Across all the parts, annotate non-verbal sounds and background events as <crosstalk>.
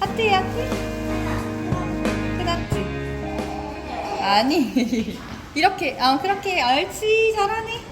하트 해야지. 해놨지. 아니 <laughs> 이렇게 아 그렇게 옳지 잘하네.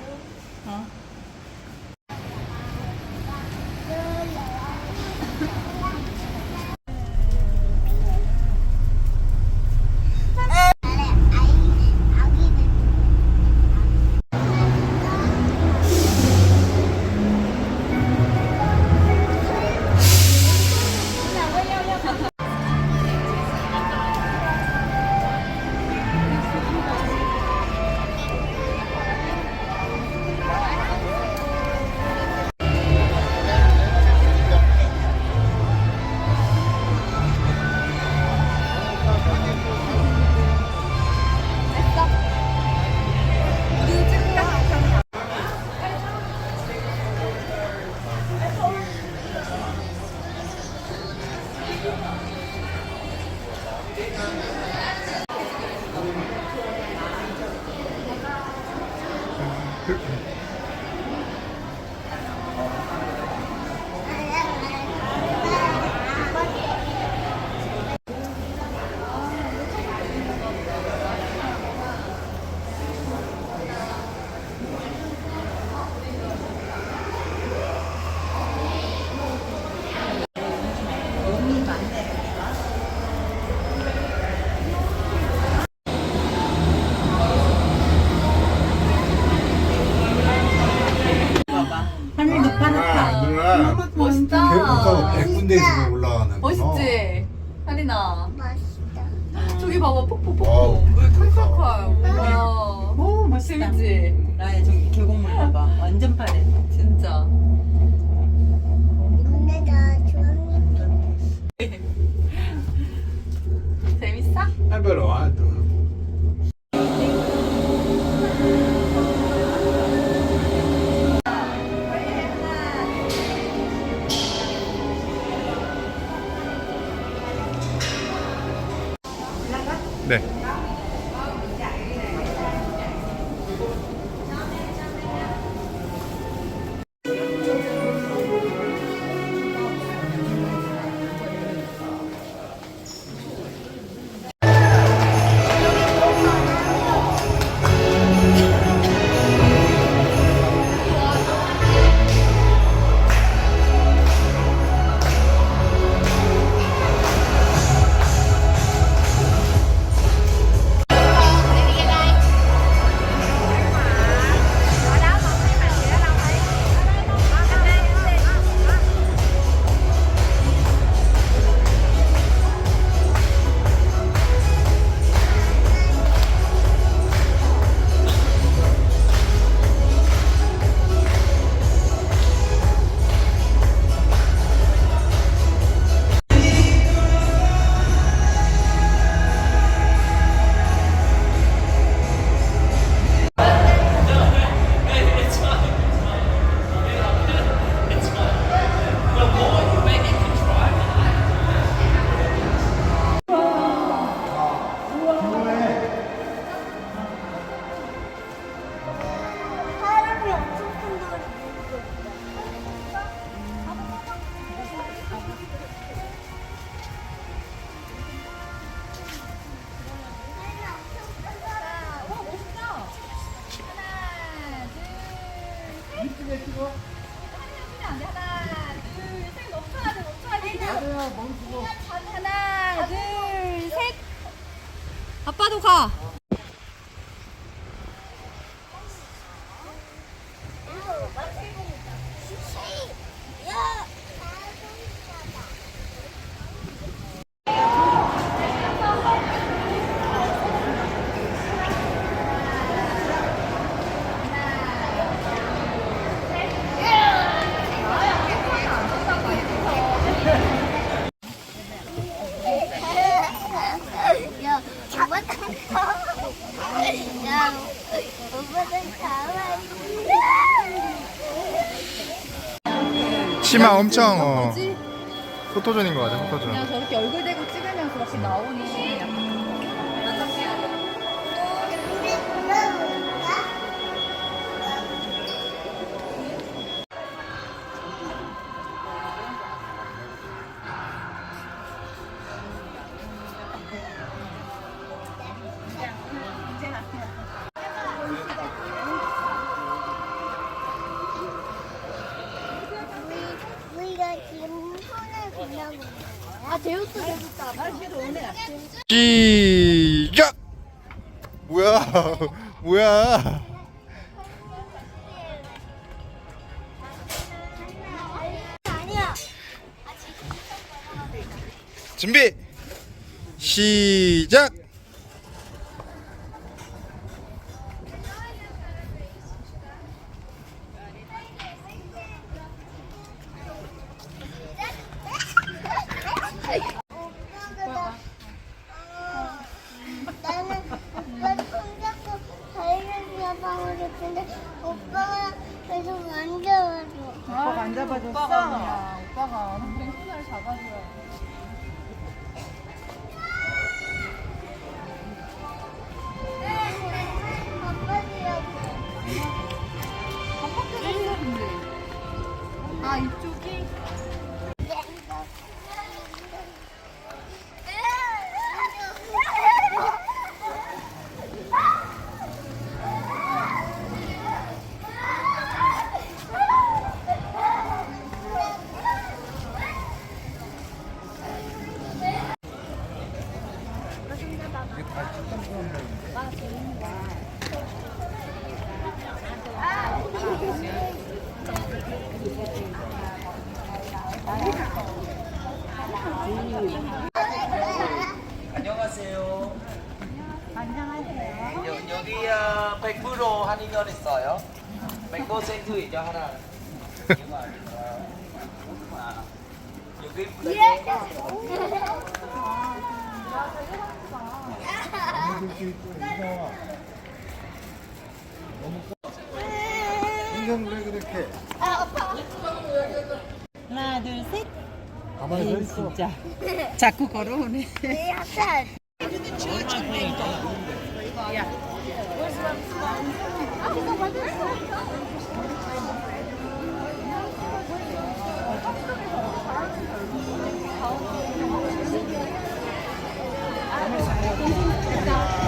계곡하고 백 군데 지금 올라가는 거. 멋있지? 하리나. 맛있다. 저기 봐봐 폭폭폭폭. 물 칼칼칼. 와. 오 멋있다 재밌지? 나야 저기 계곡물 봐봐 완전 파래 진짜. 근데 나 좋아하는 <laughs> 재밌어? 해별로 와 엄청 어? 포토존인 것 같아 포토존. 그냥 저렇게 얼굴 대고 찍으면 그렇게 나오니 아 제우스 제우스 시작! 뭐야? <laughs> 뭐야? 준비! 시작! 여기 인생 왜 그렇게 하나 둘셋. 가만히 서 있어. 진짜. 자꾸 걸어오네. 약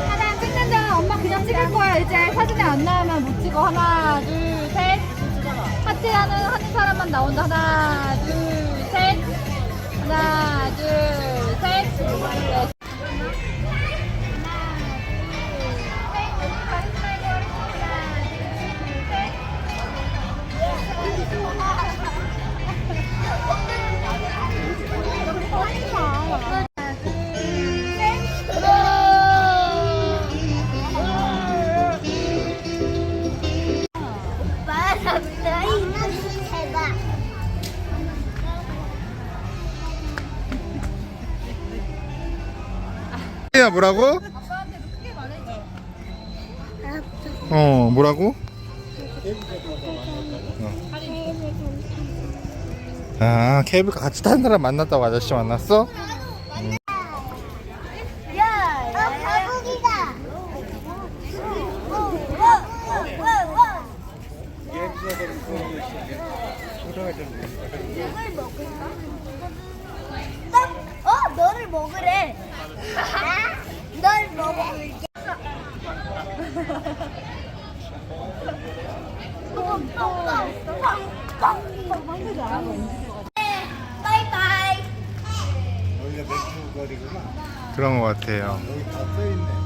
하나 찍는다. 엄마 그냥 찍을 거야. 이제 사진에 안 나오면 못 찍어. 하나 둘 셋. 하트 하는 하는 사람만 나온다. 하나 둘 셋. 하나 둘셋. 네. 야 뭐라고? 어 뭐라고? 아 케이블카 같이 타는 사람 만났다고 아저씨 만났어? 어. 이걸 먹을까? 딱, 어, 너를 먹으래. 널 먹을게. 바이바이. 여기가 맥주 거리구나 그런 것 같아요 여기 다 써있네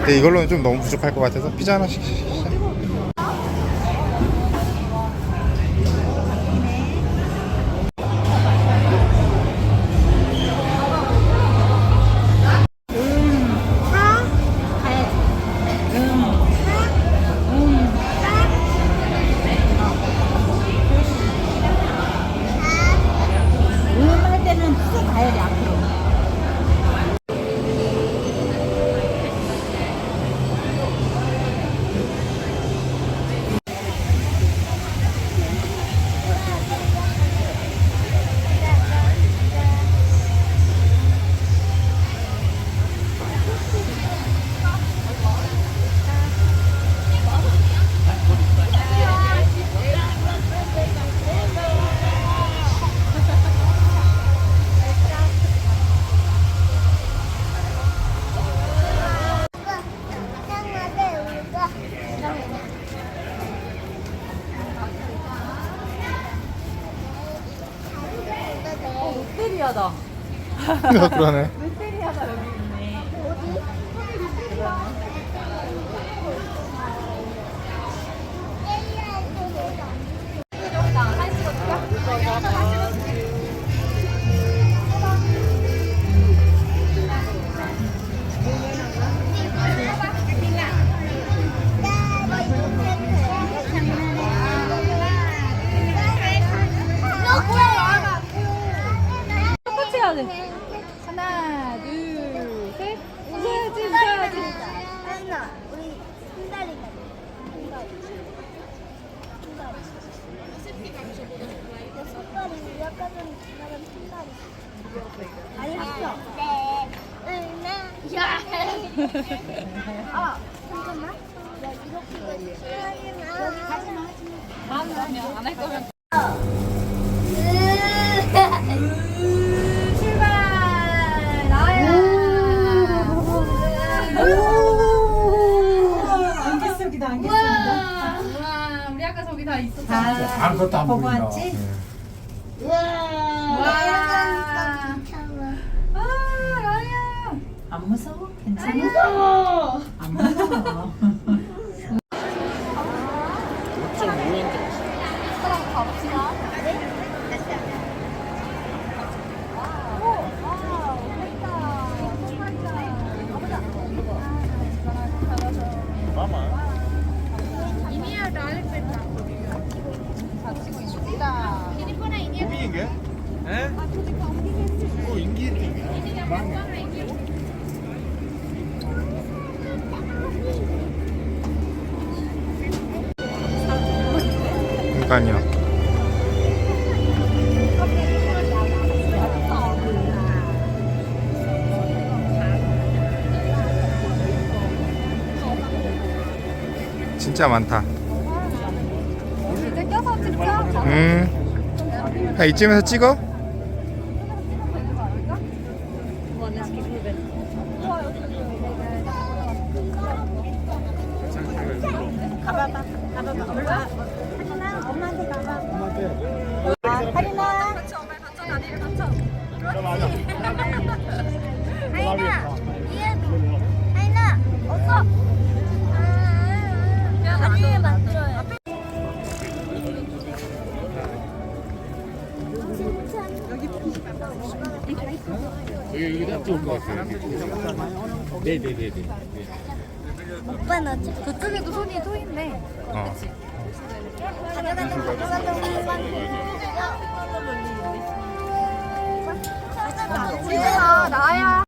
근데 이걸로는 좀 너무 부족할 것 같아서 피자 하나씩 그러네. <laughs> 아, 잠깐만. 야, 이렇게 여기 가지 마. 다음 그러면 안할 거면 음. 출발. 나야. 안개속이다 안개속이다. 우와, 우와, 우리 아까 저기 다 있었잖아. 아무것도 안 보고 보인다. 왔지? 와. 아, 라야. 안 무서워? 괜찮아? 무서워. 안 무서워. 사람 가봅시다. 진짜 많다. 이제 껴서 찍자. 음. 야, 이쯤에서 찍어? 가봐봐. 가봐봐. 올라와. 하진아 엄마한테 가봐. 아, 하진아. 같이 엄마 같이 다리를 같이. 하이나, 이해도. 좋을 것 같아요. 네 네 네 네. 오빠 나 지금 저쪽에도 손이 또 있네. 어. 가져가자, 가져가자, 오빠. 지은아, 나야. 나야,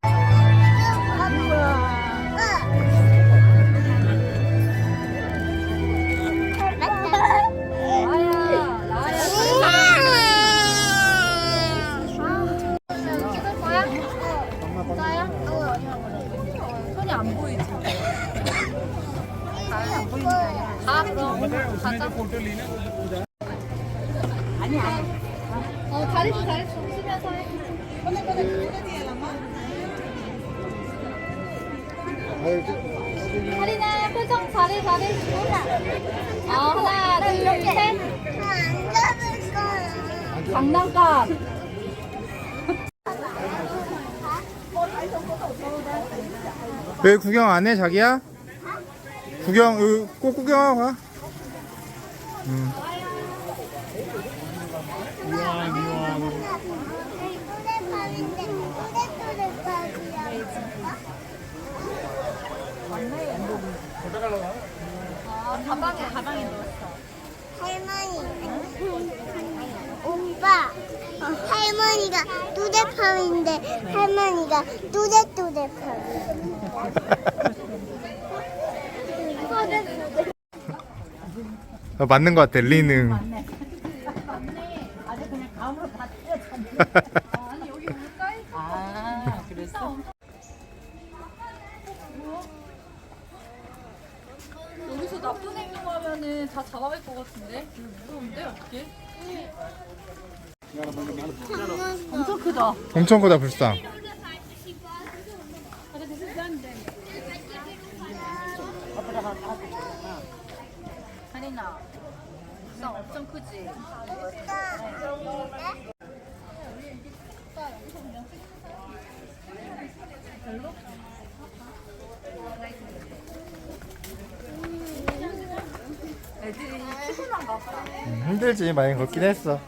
왜 구경 안 해, 자기야? 구경 꼭 구경하고 가. 음. 아, 가방에, 가방에 넣었어. 할머니. 오빠. 어, 할머니가 뚜대팜인데 할머니가 뚜대뚜대팜. 어, 맞는 것 같아 리는. 아주 그냥 감으로 다 뜯어졌네. 아니, 여기 물가에 아, 그랬어? 여기서 나쁜 행동 하면은 다 잡아갈 것 같은데? 무서운데, 어떻게? 엄청 크다. 엄청 크다 불상. 한이나, 불상 엄청 크지? 애들이 피곤한가 봐. 음, 힘들지 많이 걷긴 했어.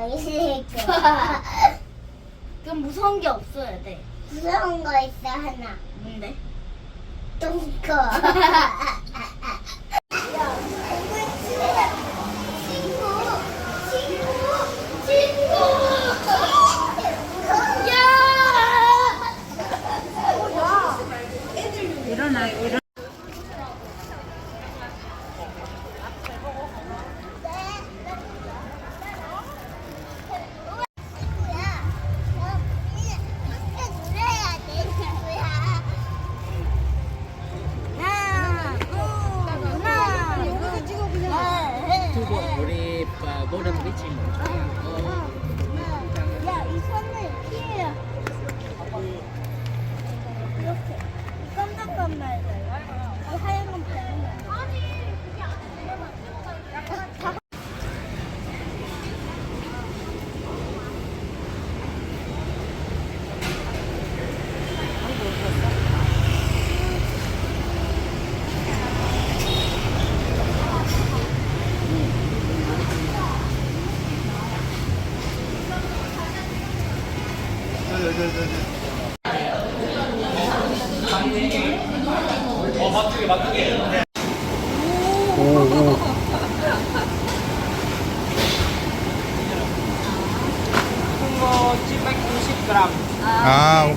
국립반장이 될 거야. 그럼 무서운 게 없어야 돼. 무서운 거 있어 하나. 뭔데? 똥거. <laughs>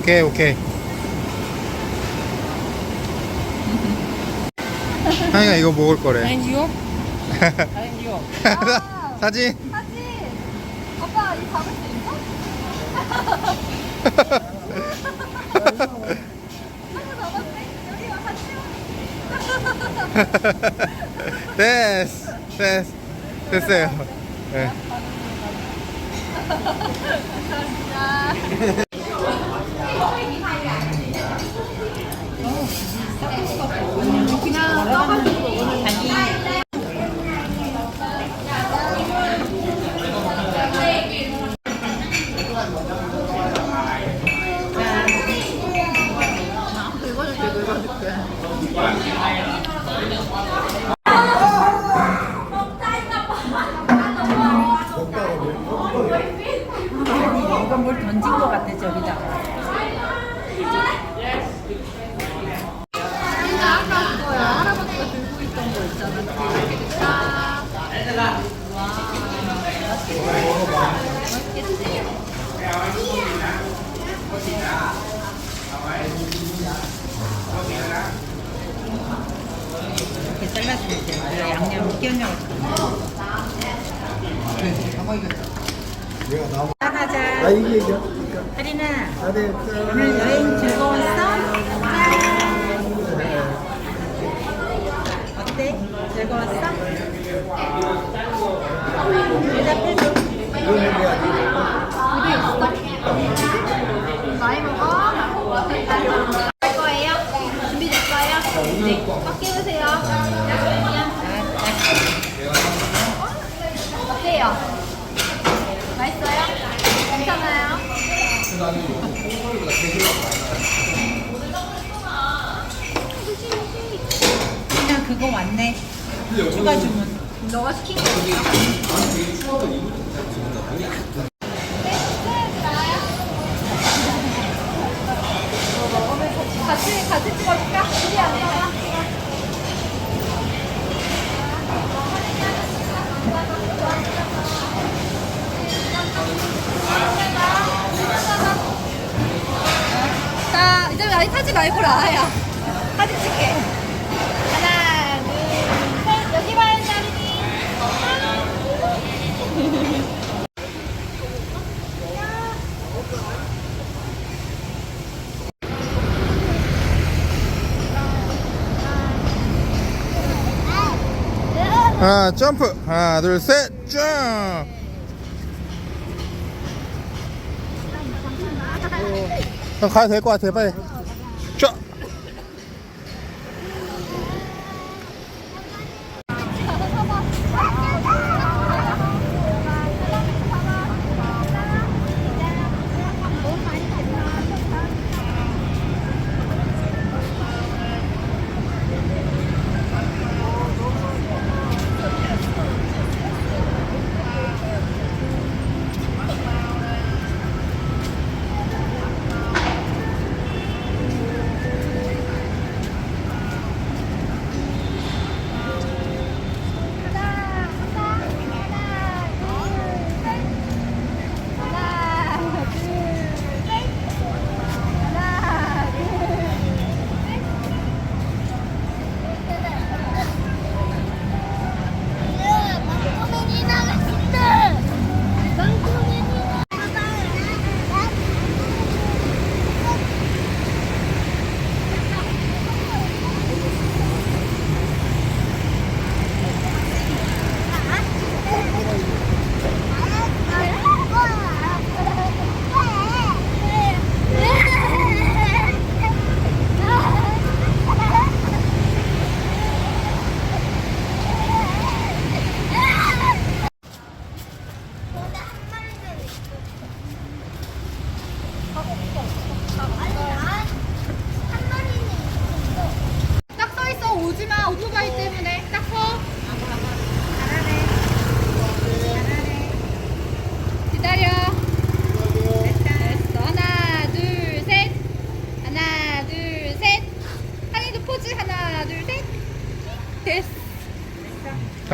오케이 오케이. <laughs> 하이가 이거 먹을 거래. 다행이요? 다행이요. <laughs> 사진. 사진! 아빠, 이 잡을 수 있어? 잡았네? 여기 됐어 됐어 됐어요. 네. 이거 삶아주면 양념 끼얹어서. 내가 나와. 나 짜자잔. 이게 얘기야. 그러니까 할인아, 다 됐어. 오늘 여행 즐거웠어? 짠. 어때? 즐거웠어? 대답해줘. 이런 얘기야. 나이 먹어. 어때요? 맛있어요? 괜찮아요? 그냥 그거 왔네. 추가 주문. 너가 시킨 거니까. 같이 같이 찍어줄까? 우리 안 나와. 많이 타지 말고 라 야. 사진 찍게. 하나, 둘, 셋. 여기 봐요, 나린이. 하나 점프 하나 둘셋 쭉. 형 가도 될것 같아 빨리.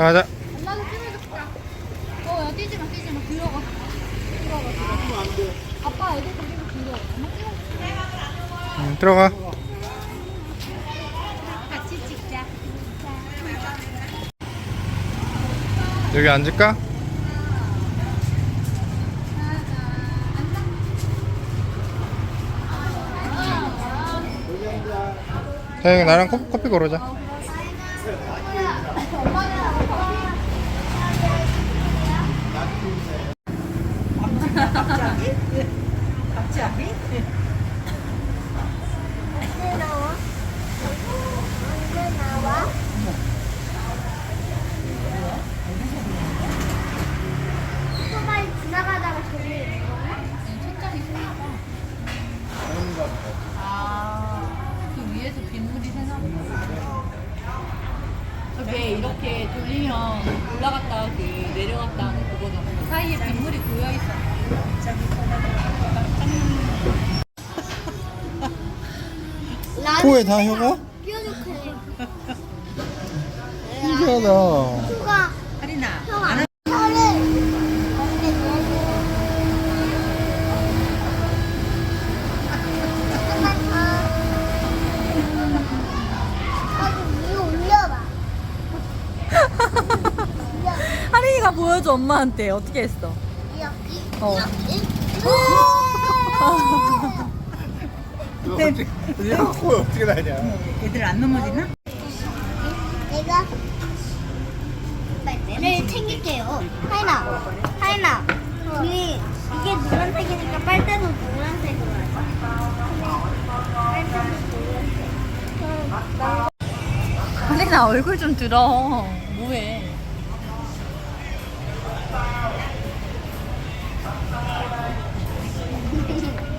가자. 엄마도 찍어줄까? 어, 야, 뛰지 마, 뛰지 마. 들어가. 들어가. 아빠 애들 데리고 들어가. 엄마 찍어줄게. 응, 들어가. 같이 찍자. 여기 앉을까? 자, 나랑 커피, 커피 고르자. 갑자기? 언제 나와? 언제 나와? 오토바이 지나가다가 저기 있는 거야? 천장이 새니까. 아, 그 위에서 빗물이 새나 보다. 저게 이렇게 돌리면 올라갔다 그 내려갔다 하는 그거잖아. 그 사이에 빗물이 고여 있어. 코에 다 혀가? 뾰족해. 신기하다. 혀를 더. 아니 위로 올려봐. 하린이가 보여줘 엄마한테 어떻게 했어? 이렇게 어. 이렇게. 야, 코에 어떻게 나냐? 얘들 안 넘어지나? 내가 챙길게요. 하이나, 하이나. 이 이게 노란색이니까 빨대도 노란색으로 하자. 빨대도 노란색. 하린아 얼굴 좀 들어. 뭐해?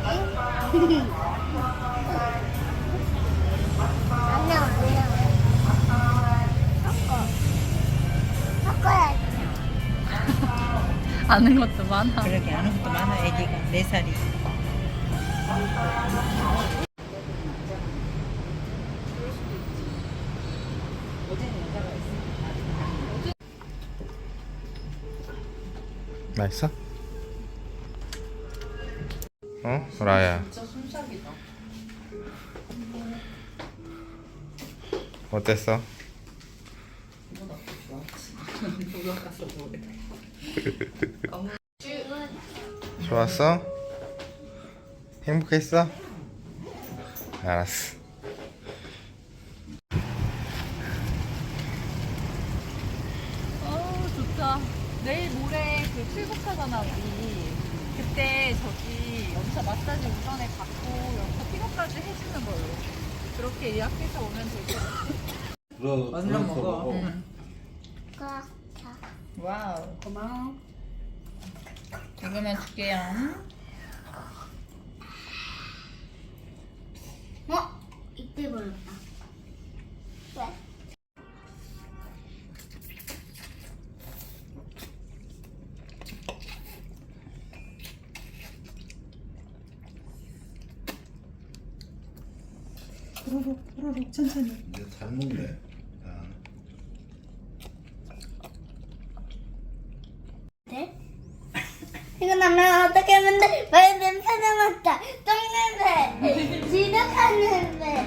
아 <laughs> 아는 것도 많아. 그러게 아는 것도 많아 애기가 네 살이. 맛있어? 어? 라야. 어땠어? <laughs> 좋았어? 행복했어? 알았어 어 좋다. 내일 모레 그 출국하잖아 우리. 그때 저기 여기서 마사지 우선에 받고 여기서 피부까지 해주는 걸로. 그렇게 예약해서 오면 될것 같아. 얼른 먹어. 응. 와우. 고마워. 조금만 줄게요. 어? 이때 버렸다. 왜? 후루룩 후루룩 천천히. 이제 잘 먹네 돼? 이거 나면 어떻게 하면 돼? 왜 냄새 남았다. 똥 냄새. 지독한 냄새.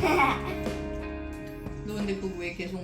<laughs> 너 근데 그거 왜 계속